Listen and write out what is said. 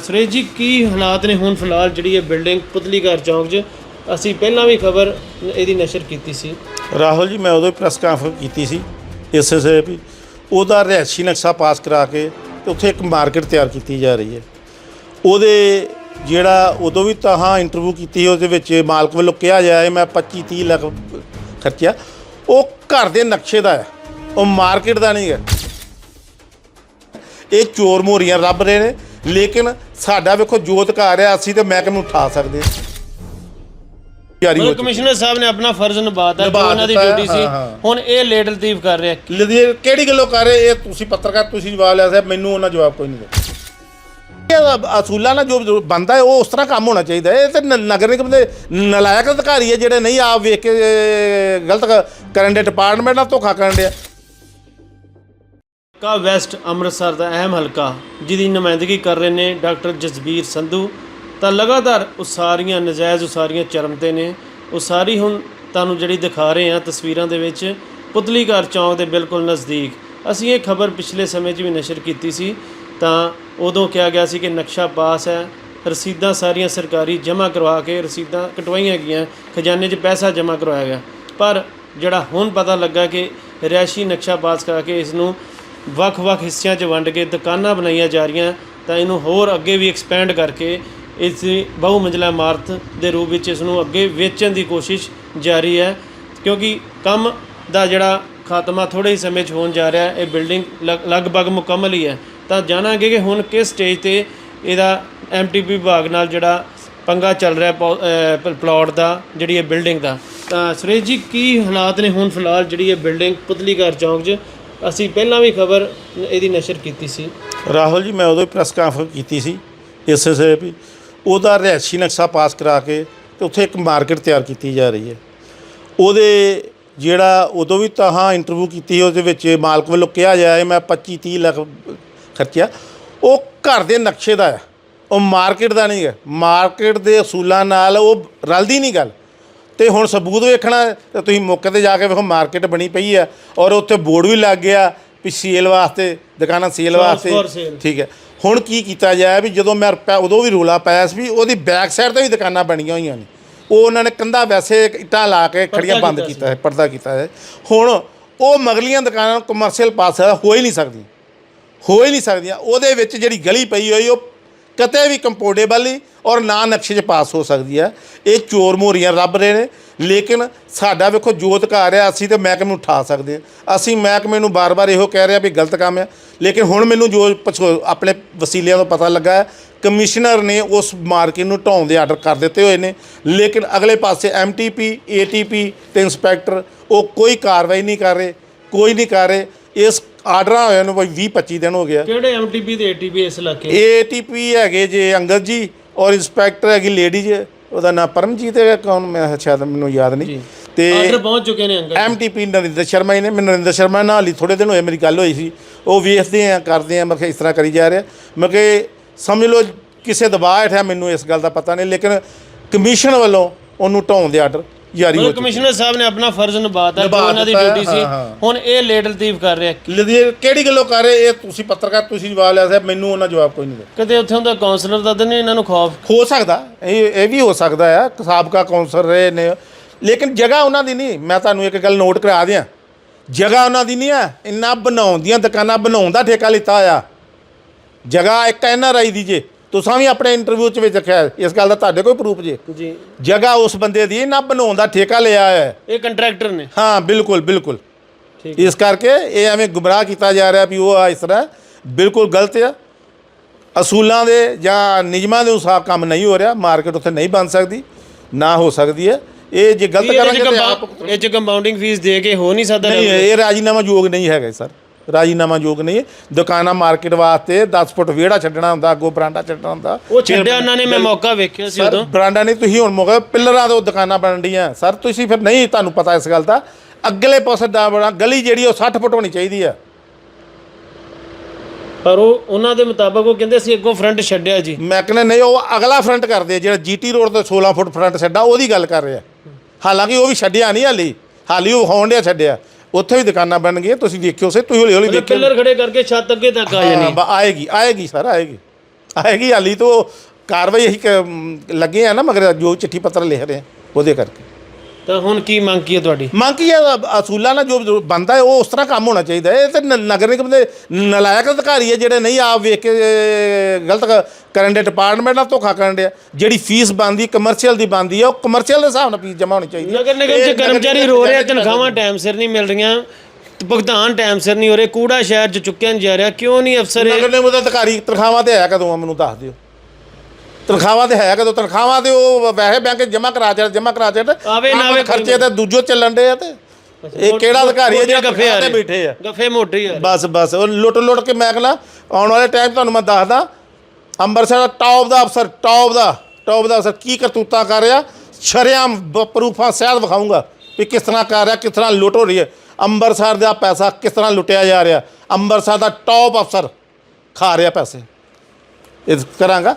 ਸੁਰੇਸ਼ ਜੀ, ਕੀ ਹਾਲਾਤ ਨੇ ਹੁਣ ਫਿਲਹਾਲ ਜਿਹੜੀ ਇਹ ਬਿਲਡਿੰਗ ਪੁਤਲੀਘਰ ਚੌਂਕ 'ਚ? ਅਸੀਂ ਪਹਿਲਾਂ ਵੀ ਖਬਰ ਇਹਦੀ ਨਸ਼ਰ ਕੀਤੀ ਸੀ। ਰਾਹੁਲ ਜੀ, ਮੈਂ ਉਦੋਂ ਪ੍ਰੈਸ ਕਾਨਫਰੰਸ ਕੀਤੀ ਸੀ ਇਸੇ ਸੇ ਵੀ। ਉਹਦਾ ਰਿਹਾਇਸ਼ੀ ਨਕਸ਼ਾ ਪਾਸ ਕਰਾ ਕੇ ਤੇ ਉੱਥੇ ਇੱਕ ਮਾਰਕੀਟ ਤਿਆਰ ਕੀਤੀ ਜਾ ਰਹੀ ਹੈ। ਉਹਦੇ ਜਿਹੜਾ ਉਦੋਂ ਵੀ ਤਾਂ ਇੰਟਰਵਿਊ ਕੀਤੀ ਉਹਦੇ ਵਿੱਚ ਮਾਲਕ ਵੱਲੋਂ ਕਿਹਾ ਜਾਏ ਮੈਂ 25 30 ਲੱਖ ਖਰਚਿਆ। ਉਹ ਘਰ ਦੇ ਨਕਸ਼ੇ ਦਾ ਹੈ, ਉਹ ਮਾਰਕੀਟ ਦਾ ਨਹੀਂ ਹੈ। ਇਹ ਚੋਰ ਮੋਰੀਆਂ ਰੱਬ ਰਹੇ ਨੇ, ਲੇਕਿਨ ਸਾਡਾ ਵੇਖੋ ਜੋਤਕਾਰ ਹੈ ਅਸੀਂ ਤੇ ਮਹਿਕਮੇ ਨੂੰ ਉਠਾ ਸਕਦੇ ਹਾਂ ਜਾਰੀ ਹੋ ਮਤਲਬ ਚੁੱਕੀ। ਕਮਿਸ਼ਨਰ ਸਾਹਿਬ ਨੇ ਆਪਣਾ ਫਰਜ਼ ਨਿਭਾਤਾ ਜੋ ਨਿਭਾ ਉਹਨਾਂ ਦੀ ਦਿੱਤਾ ਹੈ, ਡਿਊਟੀ ਸੀ ਹਾਂ, ਹਾਂ। ਹੁਣ ਇਹ ਲੇਟ ਲਤੀਫ ਕਰ ਰਿਹਾ। ਲਦੀ ਕਿਹੜੀ ਗੱਲੋਂ ਕਰ ਰਹੇ? ਇਹ ਤੁਸੀਂ ਪੱਤਰਕਾਰ ਤੁਸੀਂ ਜਵਾਬ ਲਿਆ ਸਾਹਿਬ ਮੈਨੂੰ ਉਹਨਾਂ ਜਵਾਬ ਕੋਈ ਨਹੀਂ ਦਿੱਤਾ ਇਹ ਅਸੂਲਾਂ ਨਾਲ ਜੋ ਬੰਦਾ ਹੈ ਉਹ ਉਸ ਤਰ੍ਹਾਂ ਕੰਮ ਹੋਣਾ ਚਾਹੀਦਾ ਹੈ। ਇਹ ਤੇ ਨ- ਨਗਰ ਨਿਗਮ ਦੇ ਨਲਾਇਕ ਅਧਿਕਾਰੀ ਹੈ ਜਿਹੜੇ ਨਹੀਂ ਆਪ ਵੇਖ ਕੇ ਅਹ, ਗਲਤ ਕ- ਕਰਨ ਦੇ ਡਿਪਾਰਟਮੈਂਟ ਨਾਲ ਧੋਖਾ ਕਰਨ ਦੇ ਕਾ ਵੈਸਟ ਅੰਮ੍ਰਿਤਸਰ ਦਾ ਅਹਿਮ ਹਲਕਾ, ਜਿਹਦੀ ਨੁਮਾਇੰਦਗੀ ਕਰ ਰਹੇ ਨੇ ਡਾਕਟਰ ਜਸਬੀਰ ਸੰਧੂ। ਤਾਂ ਲਗਾਤਾਰ ਉਸਾਰੀਆਂ, ਨਜਾਇਜ਼ ਉਸਾਰੀਆਂ ਚਰਮ ਤੇ ਨੇ। ਉਸਾਰੀ ਹੁਣ ਤੁਹਾਨੂੰ ਜਿਹੜੀ ਦਿਖਾ ਰਹੇ ਹਾਂ ਤਸਵੀਰਾਂ ਦੇ ਵਿੱਚ ਪੁਤਲੀਘਰ ਚੌਂਕ ਦੇ ਬਿਲਕੁਲ ਨਜ਼ਦੀਕ। ਅਸੀਂ ਇਹ ਖਬਰ ਪਿਛਲੇ ਸਮੇਂ 'ਚ ਵੀ ਨਸ਼ਰ ਕੀਤੀ ਸੀ। ਤਾਂ ਉਦੋਂ ਕਿਹਾ ਗਿਆ ਸੀ ਕਿ ਨਕਸ਼ਾ ਪਾਸ ਹੈ। ਰਸੀਦਾਂ ਸਾਰੀਆਂ ਸਰਕਾਰੀ ਜਮ੍ਹਾਂ ਕਰਵਾ ਕੇ ਰਸੀਦਾਂ ਕਟਵਾਈਆਂ ਗਈਆਂ। ਖਜ਼ਾਨੇ 'ਚ ਪੈਸਾ ਜਮ੍ਹਾਂ ਕਰਵਾਇਆ ਗਿਆ। ਪਰ ਜਿਹੜਾ ਹੁਣ ਪਤਾ ਲੱਗਾ ਕਿ ਰਿਹਾਇਸ਼ੀ ਨਕਸ਼ਾ ਪਾਸ ਕਰਾ ਕੇ ਇਸ ਨੂੰ ਵੱਖ-ਵੱਖ ਹਿੱਸਿਆਂ 'ਚ ਵੰਡ ਕੇ ਦੁਕਾਨਾਂ ਬਣਾਈਆਂ ਜਾ ਰਹੀਆਂ, ਤਾਂ ਇਹਨੂੰ ਹੋਰ ਅੱਗੇ ਵੀ ਐਕਸਪੈਂਡ ਕਰਕੇ ਇਸ ਦੀ ਬਹੁ ਮੰਜ਼ਲਾ ਇਮਾਰਤ ਦੇ ਰੂਪ ਵਿੱਚ ਇਸ ਨੂੰ ਅੱਗੇ ਵੇਚਣ ਦੀ ਕੋਸ਼ਿਸ਼ ਜਾਰੀ ਹੈ। ਕਿਉਂਕਿ ਕੰਮ ਦਾ ਜਿਹੜਾ ਖਾਤਮਾ ਥੋੜੇ ਹੀ ਸਮੇਂ 'ਚ ਹੋਣ ਜਾ ਰਿਹਾ ਹੈ ਇਹ ਬਿਲਡਿੰਗ ਲਗ- ਲਗਭਗ ਮੁਕੰਮਲ ਹੀ ਹੈ। ਤਾਂ ਜਾਣਾਂਗੇ ਕਿ ਹੁਣ ਕਿਸ ਸਟੇਜ ਤੇ ਇਹਦਾ ਐਮਟੀਪੀ ਵਿਭਾਗ ਨਾਲ ਜਿਹੜਾ ਪੰਗਾ ਚੱਲ ਰਿਹਾ ਪੌ- ਅਹ ਪਲਾਟ ਦਾ, ਜਿਹੜੀ ਇਹ ਬਿਲਡਿੰਗ ਦਾ। ਤਾਂ ਸੁਰੇਸ਼ ਜੀ, ਕੀ ਹਾਲਾਤ ਨੇ ਹੁਣ ਫਿਲਹਾਲ ਜਿਹੜੀ ਇਹ ਬਿਲਡਿੰਗ ਪੁਤਲੀਘਰ ਚੌਂਕ 'ਚ? ਅਸੀਂ ਪਹਿਲਾਂ ਵੀ ਖਬਰ ਇਹਦੀ ਨਸ਼ਰ ਕੀਤੀ ਸੀ। ਰਾਹੁਲ ਜੀ, ਮੈਂ ਉਦੋਂ ਪ੍ਰੈਸ ਕਾਨਫਰੰਸ ਕੀਤੀ ਸੀ ਇਸੇ ਸੇ ਵੀ। ਉਹਦਾ ਰਿਹਾਇਸ਼ੀ ਨਕਸ਼ਾ ਪਾਸ ਕਰਾ ਕੇ ਤੇ ਉੱਥੇ ਇੱਕ ਮਾਰਕੀਟ ਤਿਆਰ ਕੀਤੀ ਜਾ ਰਹੀ ਹੈ। ਉਹਦੇ ਜਿਹੜਾ ਉਦੋਂ ਵੀ ਤਾਂ ਇੰਟਰਵਿਊ ਕੀਤੀ ਉਹਦੇ ਵਿੱਚ ਮਾਲਕ ਵੱਲੋਂ ਕਿਹਾ ਜਾਏ ਮੈਂ 25 30 ਲੱਖ ਖਰਚਿਆ। ਉਹ ਘਰ ਦੇ ਨਕਸ਼ੇ ਦਾ ਹੈ। ਉਹ ਮਾਰਕੀਟ ਦਾ ਨਹੀਂ ਹੈ। ਮਾਰਕੀਟ ਦੇ ਅਸੂਲਾਂ ਨਾਲ ਉਹ ਰਲਦੀ ਨਹੀਂ ਗੱਲ। ਤੇ ਹੁਣ ਸਬੂਤ ਵੇਖਣਾ ਤੇ ਤੁਸੀਂ ਮੌਕੇ ਤੇ ਜਾ ਕੇ ਵੇਖੋ ਮਾਰਕੀਟ ਬਣੀ ਪਈ ਹੈ ਔਰ ਉੱਥੇ ਬੋਰਡ ਵੀ ਲੱਗ ਗਿਆ ਵੀ ਸੇਲ ਵਾਸਤੇ ਦੁਕਾਨਾਂ ਸੇਲ ਵਾਸਤੇ। ਠੀਕ ਹੈ। ਹੁਣ ਕੀ ਕੀਤਾ ਜਾਏ ਵੀ ਜਦੋਂ ਮੈਂ ਉਦੋਂ ਵੀ ਰੋਲਾ ਪਾਇਆ ਸੀ ਵੀ ਉਹਦੀ ਬੈਕ ਸਾਈਡ ਤੇ ਵੀ ਦੁਕਾਨਾਂ ਬਣੀਆਂ ਹੋਈਆਂ ਨੇ। ਉਹ ਉਹਨਾਂ ਨੇ ਕੰਧਾ ਵੈਸੇ ਇੱਟਾਂ ਲਾ ਕੇ ਖੜੀਆਂ ਬੰਦ ਕੀਤਾ ਕੀਤਾ ਹੈ ਪਰਦਾ ਕੀਤਾ ਹੈ। ਹੁਣ ਉਹ ਮਗਲੀਆਂ ਦੁਕਾਨਾਂ ਕਮਰਸ਼ੀਅਲ ਪਾਸ ਹੋ ਹੀ ਨਹੀਂ ਸਕਦੀ। ਹੋ ਹੀ ਨਹੀਂ ਸਕਦੀਆਂ। ਉਹਦੇ ਵਿੱਚ ਜਿਹੜੀ ਗਲੀ ਪਈ ਹੋਈ ਉਹ ਕਤੇ ਵੀ ਕੰਪੋਰਟੇਬਲ ਨਹੀਂ ਔਰ ਨਾ ਨਕਸ਼ੇ 'ਚ ਪਾਸ ਹੋ ਸਕਦੀ ਹੈ। ਇਹ ਚੋਰ ਮੋਰੀਆਂ ਰੱਬ ਰਹੇ ਨੇ। ਲੇਕਿਨ ਸਾਡਾ ਵੇਖੋ ਜੋ ਅਧਿਕਾਰ ਹੈ, ਅਸੀਂ ਤੇ ਮਹਿਕਮੇ ਨੂੰ ਉਠਾ ਸਕਦੇ ਹਾਂ। ਅਸੀਂ ਮਹਿਕਮੇ ਨੂੰ ਬਾਰ-ਬਾਰ ਇਹੋ ਕਹਿ ਰਹੇ ਆ ਵੀ ਗਲਤ ਕੰਮ ਹੈ। ਲੇਕਿਨ ਹੁਣ ਮੈਨੂੰ ਜੋ ਪਛੋ- ਆਪਣੇ ਵਸੀਲਿਆਂ ਤੋਂ ਪਤਾ ਲੱਗਾ ਹੈ, ਕਮਿਸ਼ਨਰ ਨੇ ਉਸ ਮਾਰਕੀਟ ਨੂੰ ਢਾਉਣ ਦੇ ਆਰਡਰ ਕਰ ਦਿੱਤੇ ਹੋਏ ਨੇ। ਲੇਕਿਨ ਅਗਲੇ ਪਾਸੇ ਐਮਟੀਪੀ ਏਟੀਪੀ ਤੇ ਇੰਸਪੈਕਟਰ, ਉਹ ਕੋਈ ਕਾਰਵਾਈ ਨਹੀਂ ਕਰ ਰਹੇ, ਕੋਈ ਨਹੀਂ ਕਰ ਰਹੇ। ਇਸ ਆਰਡਰਾਂ ਹੋਇਆ ਨੂੰ ਬਈ 20 25 ਦਿਨ ਹੋ ਗਿਆ। ਕਿਹੜੇ ਐਮਟੀਪੀ ਤੇ ਏਟੀਪੀ ਇਸ ਇਲਾਕੇ ਏਟੀਪੀ ਹੈਗੇ ਜੇ ਅੰਗਦ ਜੀ ਔਰ ਇੰਸਪੈਕਟਰ ਹੈਗੀ ਲੇਡੀ ਜੇ ਉਹਦਾ ਨਾਮ ਪਰਮਜੀਤ ਹੈ ਕੌਣ ਮੈਂ ਸ਼ਾਇਦ ਮੈਨੂੰ ਯਾਦ ਨਹੀਂ। ਤੇ ਆਰਡਰ ਪਹੁੰਚ ਚੁੱਕੇ ਨੇ ਅੰਕਲ ਐਮਟੀਪੀ ਨਰਿੰਦਰ ਸ਼ਰਮਾ ਜੀ ਨੇ ਮੈਨੂੰ ਨਰਿੰਦਰ ਸ਼ਰਮਾ ਨਾਲ ਹੀ ਥੋੜੇ ਦਿਨ ਹੋਏ ਮੇਰੀ ਗੱਲ ਹੋਈ ਸੀ। ਉਹ ਵੇਖਦੇ ਆ ਕਰਦੇ ਆ ਮੈਂ ਕਿਹਾ ਇਸ ਤਰ੍ਹਾਂ ਕਰੀ ਜਾ ਰਿਹਾ। ਮੈਂ ਕਿ ਸਮਝ ਲਓ ਕਿਸੇ ਦਬਾਅ ਹੇਠ ਹੈ ਮੈਨੂੰ ਇਸ ਗੱਲ ਦਾ ਪਤਾ ਨਹੀਂ ਲੇਕਿਨ ਕਮਿਸ਼ਨ ਵੱਲੋਂ ਉਹਨੂੰ ਢਾਉਣ ਦੇ ਆਰਡਰ ਜਾਰੀ ਹੋ ਮਤਲਬ ਚੁੱਕੇ ਕਮਿਸ਼ਨਰ ਸਾਹਿਬ ਨੇ ਆਪਣਾ ਫਰਜ਼ ਨਿਭਾਤਾ ਜੋ ਨਿਭਾ ਉਹਨਾਂ ਦੀ ਦਿੱਤਾ ਹੈ, ਡਿਊਟੀ ਸੀ ਹਾਂ, ਹਾਂ। ਹੁਣ ਇਹ ਲੇਟ ਲਤੀਫ ਕਰ ਰਿਹਾ। ਲਦੀ ਕਿਹੜੀ ਗੱਲੋਂ ਕਰ ਰਹੇ? ਇਹ ਤੁਸੀਂ ਪੱਤਰਕਾਰ ਤੁਸੀਂ ਜਵਾਬ ਲਿਆ ਸਾਹਿਬ ਮੈਨੂੰ ਉਹਨਾਂ ਜਵਾਬ ਕੋਈ ਨਹੀਂ ਦਿੱਤਾ ਕਦੇ ਉੱਥੇ ਹੁੰਦਾ ਕਾਉਂਸਲਰ ਦਾ ਤਾਂ ਨਹੀਂ ਇਹਨਾਂ ਨੂੰ ਖੌਫ। ਹੋ ਸਕਦਾ ਇਹ ਇਹ ਵੀ ਹੋ ਸਕਦਾ ਹੈ ਸਾਬਕਾ ਕੌਂਸਲਰ ਰਹੇ ਨੇ। ਲੇਕਿਨ ਜਗ੍ਹਾ ਉਹਨਾਂ ਦੀ ਨਹੀਂ। ਮੈਂ ਤੁਹਾਨੂੰ ਇੱਕ ਗੱਲ ਨੋਟ ਕਰਾ ਦਿਆਂ। ਜਗ੍ਹਾ ਉਹਨਾਂ ਦੀ ਨਹੀਂ ਹੈ ਇੰਨਾ ਬਣਾਉਣ ਦੀਆਂ ਦੁਕਾਨਾਂ ਬਣਾਉਣ ਦਾ ਠੇਕਾ ਲਿੱਤਾ ਹੋਇਆ ਜਗ੍ਹਾ ਇੱਕ ਐਨ ਆਰ ਆਈ ਦੀ ਜੇ। ਤੁਸੀਂ ਵੀ ਆਪਣੇ ਇੰਟਰਵਿਊ 'ਚ ਵਿੱਚ ਰੱਖਿਆ। ਇਸ ਗੱਲ ਦਾ ਤੁਹਾਡੇ ਕੋਈ ਪ੍ਰੂਫ ਜੇ। ਜੀ। ਜਗ੍ਹਾ ਉਸ ਬੰਦੇ ਦੀ ਨਾ ਬਣਾਉਣ ਦਾ ਠੇਕਾ ਲਿਆ ਹੈ। ਇਹ ਕੰਟਰੈਕਟਰ ਨੇ। ਹਾਂ ਬਿਲਕੁਲ ਬਿਲਕੁਲ। ਠੀਕ ਇਸ ਕਰਕੇ ਇਹ ਐਵੇਂ ਗੁੰਮਰਾਹ ਕੀਤਾ ਜਾ ਰਿਹਾ ਵੀ ਉਹ ਇਸ ਤਰ੍ਹਾਂ ਬਿਲਕੁਲ ਗਲਤ ਆ। ਅਸੂਲਾਂ ਦੇ ਜਾਂ ਨਿਯਮਾਂ ਦੇ ਅਨੁਸਾਰ ਕੰਮ ਨਹੀਂ ਹੋ ਰਿਹਾ ਮਾਰਕੀਟ ਉੱਥੇ ਨਹੀਂ ਬਣ ਸਕਦੀ ਨਾ ਹੋ ਸਕਦੀ ਹੈ। ਇਹ ਜੇ ਗਲਤ ਕਰਾਂਗੇ ਤੇ ਆਪ ਇਹ ਚ ਕੰਪਾਊਂਡਿੰਗ ਫੀਸ ਦੇ ਕੇ ਹੋ ਨਹੀਂ ਸਕਦਾ ਨਹੀਂ ਇਹ ਰਾਜੀਨਾਮਾ ਯੋਗ ਨਹੀਂ ਹੈਗਾ ਸਰ। ਰਾਜੀਨਾਮਾ ਯੋਗ ਨਹੀਂ ਹੈ ਦੁਕਾਨਾਂ ਮਾਰਕੀਟ ਵਾਸਤੇ 10 ਫੁੱਟ ਵਿਹੜਾ ਛੱਡਣਾ ਹੁੰਦਾ ਅੱਗੋਂ ਬਰਾਂਡਾ ਛੱਡਣਾ ਹੁੰਦਾ। ਉਹ ਛੱਡਿਆ ਉਹਨਾਂ ਨੇ ਮੈਂ ਮੌਕਾ ਵੇਖਿਆ ਸੀ ਸਰ ਉਦੋਂ। ਬਰਾਂਡਾ ਨਹੀਂ ਤੁਸੀਂ ਹੁਣ ਮੌਕਾ ਪਿੱਲਰਾਂ ਤੋਂ ਦੁਕਾਨਾਂ ਬਣ ਰਹੀਆਂ ਸਰ ਤੁਸੀਂ ਫਿਰ ਨਹੀਂ ਤੁਹਾਨੂੰ ਪਤਾ ਇਸ ਗੱਲ ਦਾ। ਅਗਲੇ ਪਾਸੇ ਦਾ ਬਣਾ ਗਲੀ ਜਿਹੜੀ ਉਹ 60 ਫੁੱਟ ਹੋਣੀ ਚਾਹੀਦੀ ਆ। ਪਰ ਉਹ ਉਹਨਾਂ ਦੇ ਮੁਤਾਬਕ ਉਹ ਕਹਿੰਦੇ ਸੀ ਅੱਗੋਂ ਫਰੰਟ ਛੱਡਿਆ ਜੀ। ਮੈਂ ਕਹਿੰਦਾ ਨਹੀਂ ਉਹ ਅਗਲਾ ਫਰੰਟ ਕਰਦੇ ਆ। ਜਿਹੜਾ ਜੀਟੀ ਰੋਡ ਤੇ 16 ਫੁੱਟ ਫਰੰਟ ਛੱਡਾ ਉਹਦੀ ਗੱਲ ਕਰ ਰਿਹਾ। ਹਾਲਾਂਕਿ ਉਹ ਵੀ ਛੱਡਿਆ ਨਹੀਂ ਹਾਲੀ। ਹਾਲੀ ਉਹ ਹੋਣ ਡਿਆ ਛੱਡਿਆ। ਉੱਥੇ ਵੀ ਦੁਕਾਨਾਂ ਬਣ ਗਈਆਂ ਤੁਸੀਂ ਵੇਖਿਓ ਸੇ ਤੁਸੀਂ ਹੌਲੀ ਹੌਲੀ ਮਤਲਬ ਵੇਖਿਓ। ਪਿੱਲਰ ਖੜੇ ਕਰਕੇ ਛੱਤ ਅੱਗੇ ਤੱਕ ਆ ਜਾਣੀ। ਹਾਂ, ਬ- ਆਏਗੀ ਆਏਗੀ ਸਰ ਆਏਗੀ। ਆਏਗੀ ਹਾਲੀ ਤੋਂ ਕਾਰਵਾਈ ਅਸੀਂ ਕ- ਲੱਗੇ ਆ ਨਾ ਮਗਰ ਜੋ ਚਿੱਠੀ ਪੱਤਰ ਲਿਖ ਰਹੇ ਆ ਉਹਦੇ ਕਰਕੇ। ਤਾਂ ਹੁਣ ਕੀ ਮੰਗ ਕੀ ਹੈ ਤੁਹਾਡੀ? ਮੰਗ ਕੀ ਹੈ? ਅਸੂਲਾਂ ਨਾਲ ਜੋ ਬੰਦਾ ਹੈ ਉਹ ਉਸ ਤਰ੍ਹਾਂ ਕੰਮ ਹੋਣਾ ਚਾਹੀਦਾ ਹੈ। ਇਹ ਤੇ ਨ- ਨਗਰ ਨਿਗਮ ਦੇ ਨਲਾਇਕ ਅਧਿਕਾਰੀ ਹੈ ਜਿਹੜੇ ਨਹੀਂ ਆਪ ਵੇਖ ਕੇ ਅਹ, ਗਲਤ ਕ- ਕਰਨ ਦੇ ਡਿਪਾਰਟਮੈਂਟ ਨਾਲ ਧੋਖਾ ਕਰਨ ਦੇ ਜਿਹੜੀ ਫੀਸ ਬਣਦੀ ਕਮਰਸ਼ੀਅਲ ਦੀ ਬਣਦੀ ਹੈ ਉਹ ਕਮਰਸ਼ੀਅਲ ਦੇ ਹਿਸਾਬ ਨਾਲ ਫੀਸ ਜਮ੍ਹਾਂ ਹੋਣੀ ਚਾਹੀਦੀ ਹੈ। ਨਗਰ ਨਿਗਮ ਇਹ ਚ ਨਗਰ ਕਰਮਚਾਰੀ ਨਿਗਮ ਰੋ ਰਹੇ ਆ ਤਨਖਾਹਾਂ ਟਾਈਮ ਸਿਰ ਨਹੀਂ ਮਿਲ ਰਹੀਆਂ ਤੇ ਭੁਗਤਾਨ ਟਾਈਮ ਸਿਰ ਨਹੀਂ ਹੋ ਰਹੇ ਕੂੜਾ ਸ਼ਹਿਰ ਚ ਚੁੱਕਿਆ ਨਹੀਂ ਜਾ ਰਿਹਾ ਕਿਉਂ ਨਹੀਂ ਅਫਸਰ ਇਹ ਨਗਰ ਨਿਗਮ ਦਾ ਅਧਿਕਾਰੀ ਤਨਖਾਹਾਂ ਤੇ ਆਇਆ ਕਦੋਂ ਆ ਮੈਨੂੰ ਦੱਸ ਦਿਓ। ਤਨਖਾਹਾਂ ਤੇ ਹੈ ਕਦੋਂ? ਤਨਖਾਹਾਂ ਤੇ ਉਹ ਵੈਸੇ ਬੈਂਕ ਜਮ੍ਹਾਂ ਕਰਾ ਚੜ ਜਮ੍ਹਾਂ ਕਰਾ ਚੜ ਆਵੇ ਨਾ ਆਵੇ ਖਰਚੇ ਤੇ ਦੂਜੋ ਚੱਲਣ ਦੇ ਆ ਤੇ। ਇਹ ਕਿਹੜਾ ਅਧਿਕਾਰੀ ਹੈ ਜਿਹੜਾ ਗੱਫੇ ਆ ਬੈਠੇ ਆ? ਗੱਫੇ ਮੋਟੇ ਹੀ ਆ। ਬਸ ਬਸ। ਉਹ ਲੁੱਟ ਲੁੱਟ ਕੇ ਮੈਂ ਕਹਿੰਦਾ ਆਉਣ ਵਾਲੇ ਟਾਈਮ ਤੁਹਾਨੂੰ ਮੈਂ ਦੱਸਦਾ ਅੰਮ੍ਰਿਤਸਰ ਦਾ ਟੌਪ ਦਾ ਅਫਸਰ ਟੌਪ ਦਾ ਟੌਪ ਦਾ ਅਫਸਰ ਕੀ ਕਰਤੂਤਾਂ ਕਰ ਰਿਹਾ? ਸ਼ਰੇਆਮ ਪ੍ਰੂਫਾਂ ਸਹਿਤ ਵਿਖਾਊਂਗਾ ਵੀ ਕਿਸ ਤਰ੍ਹਾਂ ਕਰ ਰਿਹਾ ਕਿਸ ਤਰ੍ਹਾਂ ਲੁੱਟ ਹੋ ਰਹੀ ਹੈ। ਅੰਮ੍ਰਿਤਸਰ ਦਾ ਪੈਸਾ ਕਿਸ ਤਰ੍ਹਾਂ ਲੁੱਟਿਆ ਜਾ ਰਿਹਾ? ਅੰਮ੍ਰਿਤਸਰ ਦਾ ਟੌਪ ਅਫਸਰ ਖਾ ਰਿਹਾ ਪੈਸੇ। ਇਹ ਕਰਾਂਗਾ।